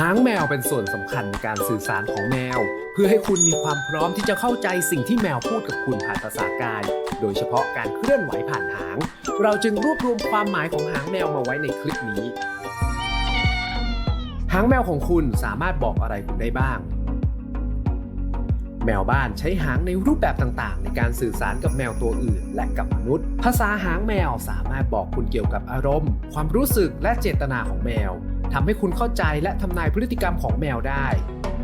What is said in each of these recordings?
หางแมวเป็นส่วนสำคัญในการสื่อสารของแมว เพื่อให้คุณมีความพร้อมที่จะเข้าใจสิ่งที่แมวพูดกับคุณผ่านภาษากาย โดยเฉพาะการเคลื่อนไหวผ่านหาง เราจึงรวบรวมความหมายของหางแมวมาไว้ในคลิปนี้ หางแมวของคุณสามารถบอกอะไรคุณได้บ้าง แมวบ้านใช้หางในรูปแบบต่างๆ ในการสื่อสารกับแมวตัวอื่น และกับมนุษย์ ภาษาหางแมวสามารถบอกคุณเกี่ยวกับอารมณ์ ความรู้สึกและเจตนาของแมว ทำให้คุณเข้าใจและทำนายพฤติกรรมของแมวได้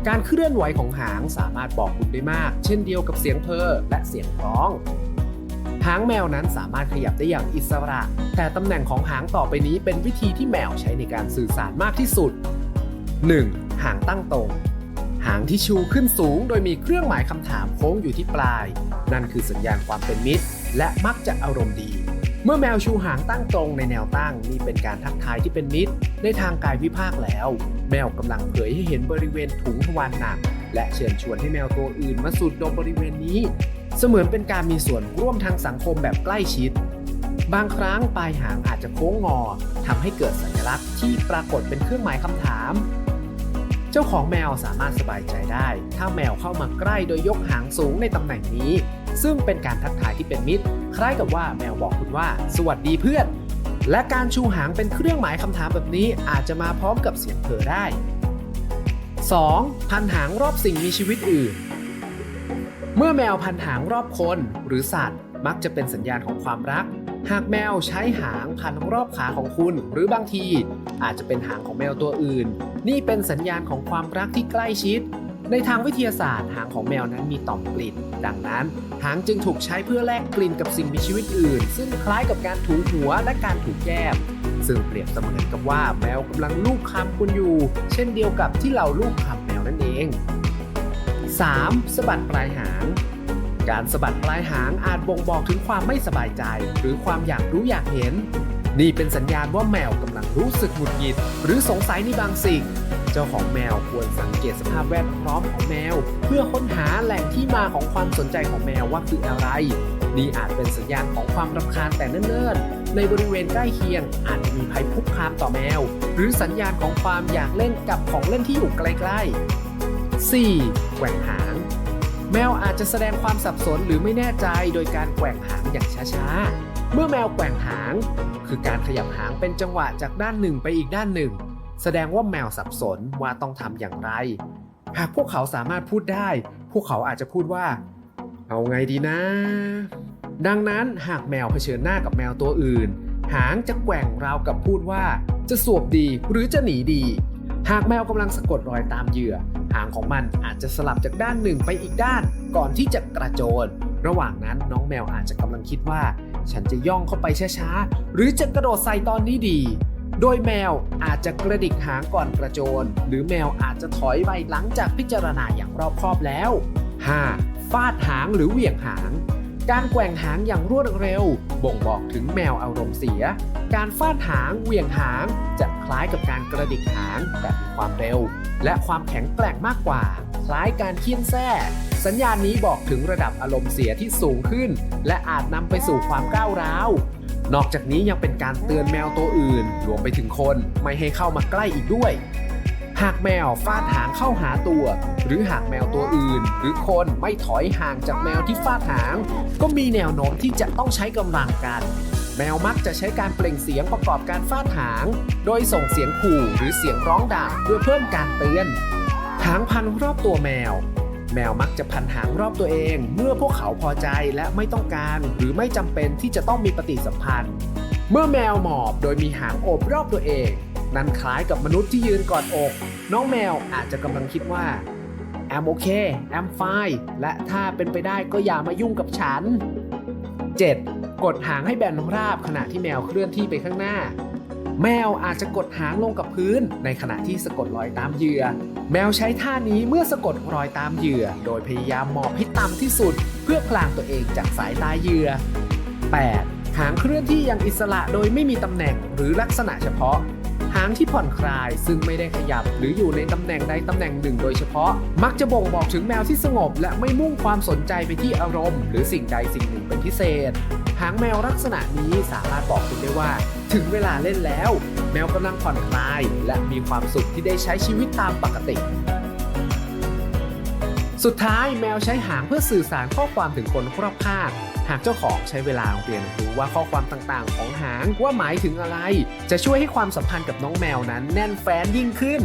การเคลื่อนไหวของหางสามารถบอกคุณได้มาก เช่นเดียวกับเสียงเพอและเสียงร้อง หางแมวนั้นสามารถขยับได้อย่างอิสระ แต่ตำแหน่งของหางต่อไปนี้เป็นวิธีที่แมวใช้ในการสื่อสารมากที่สุด 1. หางตั้งตรง หางที่ชูขึ้นสูง โดยมีเครื่องหมายคำถามโค้งอยู่ที่ปลาย นั่นคือสัญญาณความเป็นมิตร และมักจะอารมณ์ดี เมื่อแมวชูหางตั้งตรงในแนวตั้งนี่เป็นการทักทายที่เป็นมิตร ในทางกายวิภาคแล้ว แมวกำลังเผยให้เห็นบริเวณถุงทวารหนัก และเชิญชวนให้แมวตัวอื่นมาสูดดมบริเวณนี้ เสมือนเป็นการมีส่วนร่วมทางสังคมแบบใกล้ชิด บางครั้งปลายหางอาจจะโค้งงอทำให้เกิดสัญลักษณ์ที่ปรากฏเป็นเครื่องหมายคำถาม เจ้าของแมวสามารถสบายใจได้ ถ้าแมวเข้ามาใกล้โดยยกหางสูงในตำแหน่งนี้ ซึ่งเป็นการทักทายที่เป็นมิตร คล้ายกับว่าแมวบอกคุณว่า สวัสดีเพื่อน และการชูหางเป็นเครื่องหมายคำถามแบบนี้อาจจะมาพร้อมกับเสียงเพอได้ 2. พันหางรอบสิ่งมีชีวิตอื่น เมื่อแมวพันหางรอบคนหรือสัตว์ มักจะเป็นสัญญาณของความรัก หากแมวใช้หางพันรอบขาของคุณ หรือบางที อาจจะเป็นหางของแมวตัวอื่น นี่เป็นสัญญาณของความรักที่ใกล้ชิด ในทางวิทยาศาสตร์หางของแมวนั้นมีต่อมกลิ่น ดังนั้น หางจึงถูกใช้เพื่อแลกกลิ่นกับสิ่งมีชีวิตอื่น ซึ่งคล้ายกับการถูหัวและการถูแก้มซึ่งเปรียบเสมือนกับว่าแมวกำลังลูบคำคุณอยู่ เช่นเดียวกับที่เราลูบคำแมวนั่นเอง 3. สะบัดปลายหาง การสะบัดปลายหางอาจบ่งบอกถึงความไม่สบายใจ หรือความอยากรู้อยากเห็น นี่เป็นสัญญาณว่าแมวกำ รู้สึกหงุดหงิด หรือสงสัยในบางสิ่ง เจ้าของแมวควรสังเกตสภาพแวดล้อมของแมว เพื่อค้นหาแหล่งที่มาของความสนใจของแมวว่าคืออะไร นี่อาจเป็นสัญญาณของความรำคาญแต่เนิ่นๆ ในบริเวณใกล้เคียงอาจมีภัยคุกคามต่อแมว หรือสัญญาณของความอยากเล่นกับของเล่นที่อยู่ใกล้ๆ 4. แกว่งหางแมวอาจจะแสดงความสับสนหรือไม่แน่ใจโดยการแกว่งหางอย่างช้าๆ เมื่อแมวแกว่งหาง คือการขยับหางเป็นจังหวะจากด้านหนึ่งไปอีกด้านหนึ่ง แสดงว่าแมวสับสนว่าต้องทำอย่างไร หากพวกเขาสามารถพูดได้ พวกเขาอาจจะพูดว่า เอาไงดีนะ ดังนั้นหากแมวเผชิญหน้ากับแมวตัวอื่น หางจะแกว่งราวกับพูดว่า จะสวบดีหรือจะหนีดี หากแมวกำลังสะกดรอยตามเหยื่อ หางของมันอาจจะสลับจากด้านหนึ่งไปอีกด้าน ก่อนที่จะกระโจน ระหว่างนั้นน้องแมวอาจจะกำลังคิดว่า ฉันจะย่องเข้าไปช้าๆ หรือจะกระโดดใส่ตอนนี้ดี โดยแมวอาจจะกระดิกหางก่อนกระโจน หรือแมวอาจจะถอยไปหลังจากพิจารณาอย่างรอบคอบแล้ว 5. ฟาดหางหรือเหวี่ยงหาง การแกว่งหางอย่างรวดเร็ว บ่งบอกถึงแมวอารมณ์เสีย การฟาดหางเหวี่ยงหางจะคล้ายกับการกระดิกหางแต่มีความเร็ว และความแข็งแกร่งมากกว่า คล้ายการเคี่ยนแส้สัญญาณนี้บอกถึงระดับอารมณ์เสียที่สูงขึ้น และอาจนำไปสู่ความก้าวร้าว นอกจากนี้ยังเป็นการเตือนแมวตัวอื่นรวมไปถึงคนไม่ให้เข้ามาใกล้อีกด้วย หากแมวฟาดหางเข้าหาตัว หรือหากแมวตัวอื่น หรือคนไม่ถอยห่างจากแมวที่ฟาดหาง ก็มีแนวโน้มที่จะต้องใช้กำลังกัน แมวมักจะใช้การเปล่งเสียงประกอบการฟาดหาง โดยส่งเสียงขู่หรือเสียงร้องด่าเพื่อเพิ่มการเตือน หางพันรอบตัวแมว แมวมักจะพันหางรอบตัวเอง เมื่อพวกเขาพอใจและไม่ต้องการหรือไม่จำเป็นที่จะต้องมีปฏิสัมพันธ์ เมื่อแมวหมอบโดยมีหางโอบรอบตัวเอง นั่นคล้ายกับมนุษย์ที่ยืนกอดอก น้องแมวอาจจะกำลังคิดว่า I'm okay I'm fine และถ้าเป็นไปได้ก็อย่ามายุ่งกับฉัน 7. กดหางให้แบนราบขณะที่แมวเคลื่อนที่ไปข้างหน้า แมวอาจจะกดหางลงกับพื้น ในขณะที่สะกดรอยตามเหยื่อ แมวใช้ท่านี้เมื่อสะกดรอยตามเหยื่อ โดยพยายามหมอบให้ต่ำที่สุด เพื่อพลางตัวเองจากสายตาเหยื่อ 8. หางเคลื่อนที่อย่างอิสระโดยไม่มีตำแหน่งหรือลักษณะเฉพาะ หางที่ผ่อนคลายซึ่งไม่ได้ขยับ หรืออยู่ในตำแหน่งใดตำแหน่งหนึ่งโดยเฉพาะ มักจะบ่งบอกถึงแมวที่สงบ และไม่มุ่งความสนใจไปที่อารมณ์ หรือสิ่งใดสิ่งหนึ่งเป็นพิเศษางแมวลักษณะนี้สามารถบอกคุณได้ว่า ถึงเวลาเล่นแล้ว แมวกำลังผ่อนคลาย และมีความสุขที่ได้ใช้ชีวิตตามปกติ สุดท้ายแมวใช้หางเพื่อสื่อสารข้อความถึงคนรอบข้างหากเจ้าของใช้เวลาเรียนรู้ว่าข้อความต่างๆ ของหางว่าหมายถึงอะไร จะช่วยให้ความสัมพันธ์กับน้องแมวนั้นแน่นแฟ้นยิ่งขึ้น